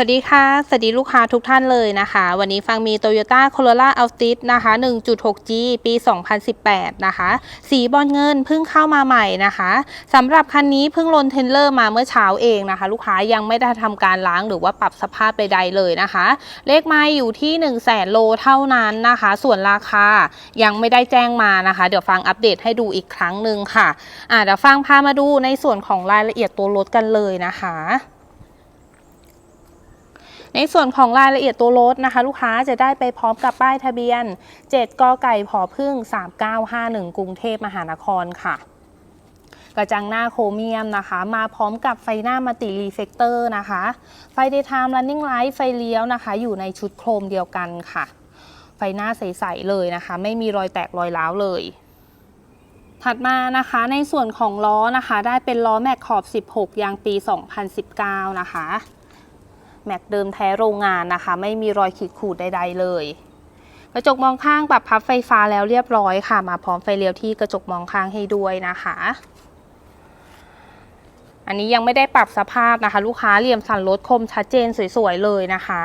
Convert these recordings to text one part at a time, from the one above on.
สวัสดีค่ะ สวัสดีลูกค้าทุกท่านเลยนะคะ วันนี้ฟังมี Toyota Corolla Altis นะคะ 1.6G ปี 2018 นะคะ สีบอลเงินเพิ่งเข้ามาใหม่นะคะสำหรับคันนี้เพิ่งลนเทนเลอร์มาเมื่อเช้าเองนะคะ ลูกค้ายังไม่ได้ทำการล้างหรือว่าปรับสภาพใดๆเลยนะคะ เลขไม้อยู่ที่ 1 0 0 0 0แสนโลเท่านั้นนะคะ ส่วนราคายังไม่ได้แจ้งมานะคะ เดี๋ยวฟังอัปเดตให้ดูอีกครั้งหนึ่งค่ะอ่าเดี๋ยวฟังพามาดูในส่วนของรายละเอียดตัวรถกันเลยนะคะ ในส่วนของรายละเอียดตัวรถนะคะ ลูกค้าจะได้ไปพร้อมกับป้ายทะเบียน 7กไก่ผอพึ่ง 3951 กรุงเทพมหานครค่ะกระจังหน้าโครเมียมนะคะ มาพร้อมกับไฟหน้ามัลติรีเฟกเตอร์นะคะ ไฟเดย์ไทม์ running light ไฟเลี้ยวนะคะ อยู่ในชุดโครมเดียวกันค่ะ ไฟหน้าใส ๆ เลยนะคะ ไม่มีรอยแตกรอยร้าวเลย ถัดมานะคะในส่วนของล้อนะคะ ได้เป็นล้อแม็กขอบ 16 ยางปี 2019 นะคะ แม็กเดิมแท้โรงงานนะคะ ไม่มีรอยขีดขูดใด ๆ เลย กระจกมองข้างปรับพับไฟฟ้าแล้วเรียบร้อยค่ะ มาพร้อมไฟเลี้ยวที่กระจกมองข้างให้ด้วยนะคะ อันนี้ยังไม่ได้ปรับสภาพนะคะ ลูกค้าเหลี่ยมสันรถคมชัดเจนสวยๆเลยนะคะ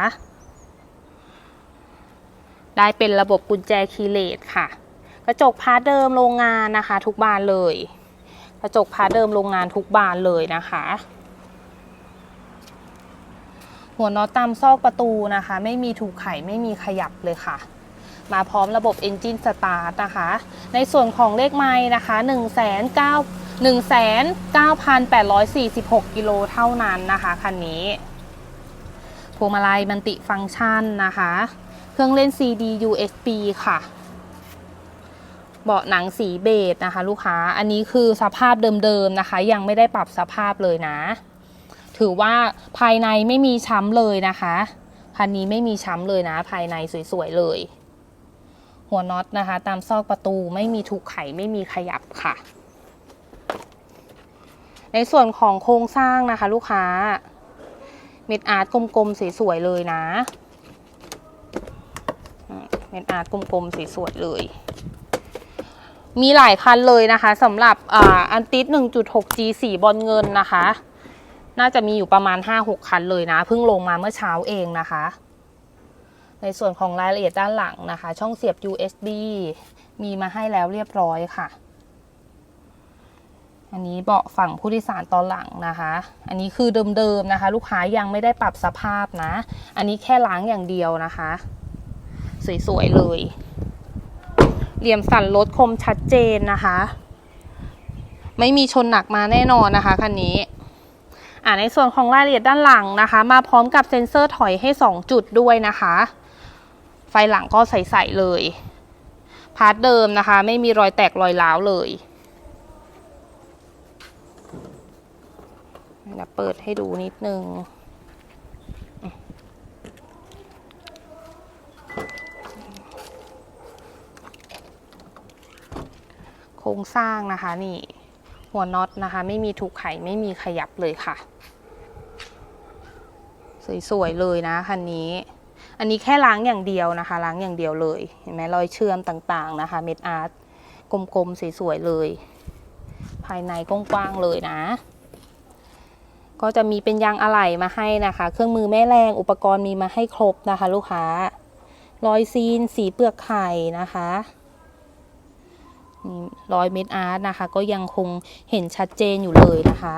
ได้เป็นระบบกุญแจคีย์เลสค่ะ กระจกพาร์ทเดิมโรงงานนะคะ ทุกบานเลย กระจกพาร์ทเดิมโรงงานทุกบานเลยนะคะ หัวน็อตตามซอกประตูนะคะ ไม่มีถูกไขไม่มีขยับเลยค่ะ มาพร้อมระบบ Engine Start นะคะ ในส่วนของเลขไม้นะคะ1 9 1 19,846 กิโลเท่านั้นนะคะคันนี้พวงมาลัยมันติฟังก์ชันนะคะ เครื่องเล่น CD USB ค่ะเบาะหนังสีเบจนะคะ ลูกค้า อันนี้คือสภาพเดิมๆนะคะ ยังไม่ได้ปรับสภาพเลยนะ ถือว่าภายในไม่มีช้ำเลยนะคะคันนี้ไม่มีช้ำเลยนะ ภายในสวยๆเลย หัวน็อตนะคะ ตามซอกประตูไม่มีถูกไขไม่มีขยับค่ะ ในส่วนของโครงสร้างนะคะ ลูกค้า เม็ดอาร์ตกลมๆสวยๆเลยนะเม็ดอาร์ตกลมๆสวยๆเลย มีหลายคันเลยนะคะสำหรับอันติส 1.6G สีบอลเงินนะคะ น่าจะมีอยู่ประมาณ 5-6 คันเลยนะ เพิ่งลงมาเมื่อเช้าเองนะคะ ในส่วนของรายละเอียดด้านหลังนะคะ ช่องเสียบ USB มีมาให้แล้วเรียบร้อยค่ะ อันนี้เบาะฝั่งผู้โดยสารตอนหลังนะคะ อันนี้คือเดิมๆนะคะ ลูกค้ายังไม่ได้ปรับสภาพนะ อันนี้แค่ล้างอย่างเดียวนะคะ สวยๆเลย เหลี่ยมสันรถคมชัดเจนนะคะ ไม่มีชนหนักมาแน่นอนนะคะคันนี้ อ่าในส่วนของรายละเอียดด้านหลังนะคะ มาพร้อมกับเซ็นเซอร์ถอยให้ 2 จุดด้วยนะคะ ไฟหลังก็ใสๆเลย พาร์ทเดิมนะคะ ไม่มีรอยแตกรอยร้าวเลยเดี๋ยวเปิดให้ดูนิดนึงโครงสร้างนะคะนี่ หัวน็อตนะคะ ไม่มีถูกไขไม่มีขยับเลยค่ะ สวยๆเลยนะคันนี้ อันนี้แค่ล้างอย่างเดียวนะคะล้างอย่างเดียวเลยเห็นไหมรอยเชื่อมต่างๆนะคะ เม็ดอาร์ตกลมๆสวยๆเลย ภายในกว้างๆเลยนะ ก็จะมีเป็นยางอะไหล่มาให้นะคะ เครื่องมือแม่แรงอุปกรณ์มีมาให้ครบนะคะ ลูกค้ารอยซีน สีเปลือกไข่นะคะ นี่รอยเม็ดอาร์ตนะคะ ก็ยังคงเห็นชัดเจนอยู่เลยนะคะ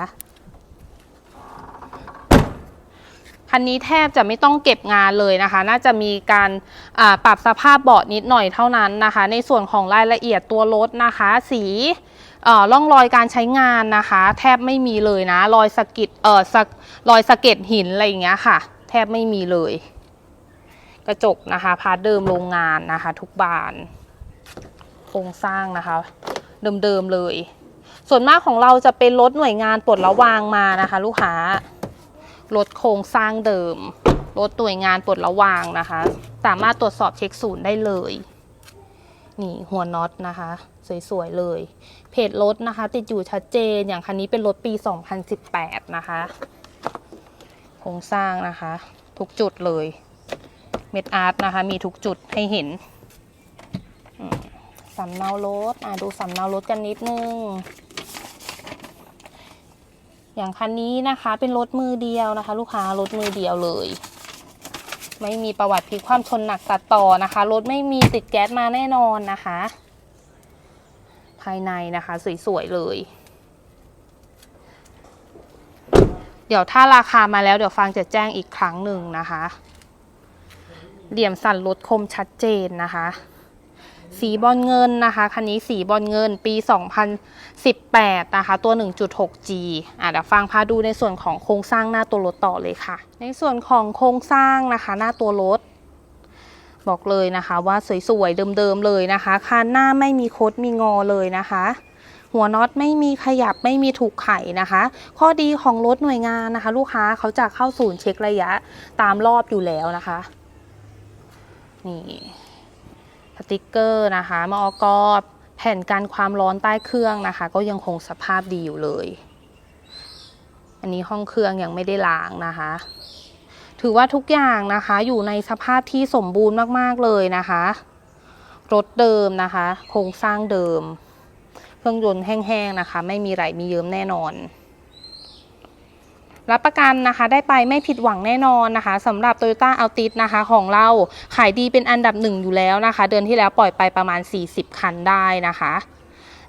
คันนี้แทบจะไม่ต้องเก็บงานเลยนะคะ น่าจะมีการปรับสภาพเบาะนิดหน่อยเท่านั้นนะคะ ในส่วนของรายละเอียดตัวรถนะคะ สีร่องรอยการใช้งานนะคะ แทบไม่มีเลยนะ รอยสะกิดเออสรอยสะเก็ดหินอะไรอย่างเงี้ยค่ะ แทบไม่มีเลย กระจกนะคะ พาร์ทเดิมโรงงานนะคะ ทุกบาน รงสร้างนะคะ เดิมๆเลย ส่วนมากของเราจะเป็นรถหน่วยงานปลดระวางมานะคะ ลูกค้ารถโครงสร้างเดิมรถหน่วยงานปลดระวางนะคะ สามารถตรวจสอบเช็คศูนย์ได้เลย นี่หัวน็อตนะคะ สวยๆเลย เพจรถนะคะ ติดอยู่ชัดเจนอย่างคันนี้เป็นรถปี 2018 นะคะโครงสร้างนะคะ ทุกจุดเลย เม็ดอาร์ตนะคะ มีทุกจุดให้เห็น สำเนารถอะดูสำเนารถกันนิดนึง อย่างคันนี้นะคะเป็นรถมือเดียวนะคะ ลูกค้ารถมือเดียวเลย ไม่มีประวัติพลิกความชนหนักตัดต่อนะคะรถไม่มีติดแก๊สมาแน่นอนนะคะ ภายในนะคะสวยๆเลย เดี๋ยวถ้าราคามาแล้วเดี๋ยวฟังจะแจ้งอีกครั้งหนึ่งนะคะเหลี่ยมสันรถคมชัดเจนนะคะ สีบอลเงินนะคะ คันนี้สีบอลเงินปี 2018 นะคะ ตัว 1.6G อะเดี๋ยวฟังพาดูในส่วนของโครงสร้างหน้าตัวรถต่อเลยค่ะ ในส่วนของโครงสร้างนะคะ หน้าตัวรถ บอกเลยนะคะว่าสวยๆ เดิมๆ เลยนะคะคานหน้าไม่มีคดมีงอเลยนะคะ หัวน็อตไม่มีขยับไม่มีถูกไขนะคะ ข้อดีของรถหน่วยงานนะคะ ลูกค้าเขาจะเข้าศูนย์เช็คระยะตามรอบอยู่แล้วนะคะ นี่ ติกเกอร์นะคะมอกอแผ่นกันความร้อนใต้เครื่องนะคะ ก็ยังคงสภาพดีอยู่เลย อันนี้ห้องเครื่องยังไม่ได้ล้างนะคะ ถือว่าทุกอย่างนะคะอยู่ในสภาพที่สมบูรณ์มากๆเลยนะคะ รถเดิมนะคะ โครงสร้างเดิม เครื่องยนต์แห้งๆนะคะ ไม่มีไหลมีเยิ้มแน่นอน รับประกันนะคะ ได้ไปไม่ผิดหวังแน่นอนนะคะสำหรับ Toyota Altis นะคะของเราขายดีเป็นอันดับหนึ่งอยู่แล้วนะคะ เดือนที่แล้วปล่อยไปประมาณ 40 คันได้นะคะ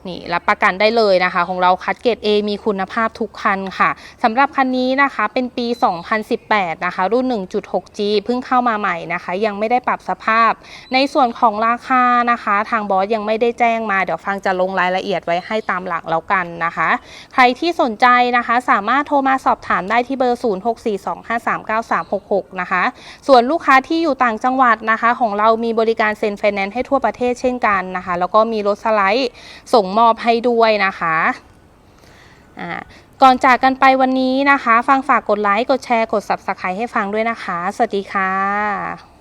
นี่รับประกันได้เลยนะคะ ของเราคัดเกรด A มีคุณภาพทุกคันค่ะสำหรับคันนี้นะคะเป็นปี 2018 นะคะ รุ่น 1.6G เพิ่งเข้ามาใหม่นะคะ ยังไม่ได้ปรับสภาพ ในส่วนของราคานะคะ ทางบอสยังไม่ได้แจ้งมา เดี๋ยวฟังจะลงรายละเอียดไว้ให้ตามหลังแล้วกันนะคะ ใครที่สนใจนะคะ สามารถโทรมาสอบถามได้ที่เบอร์ 0642539366 นะคะ ส่วนลูกค้าที่อยู่ต่างจังหวัดนะคะ ของเรามีบริการเซ็นไฟแนนซ์ให้ทั่วประเทศเช่นกันนะคะ แล้วก็มีรถสไลด์ส่งมอบให้ด้วยนะคะอ่าก่อนจากกันไปวันนี้นะคะ ฟังฝากกดไลค์ กดแชร์ กด Subscribe ให้ฟังด้วยนะคะ สวัสดีค่ะ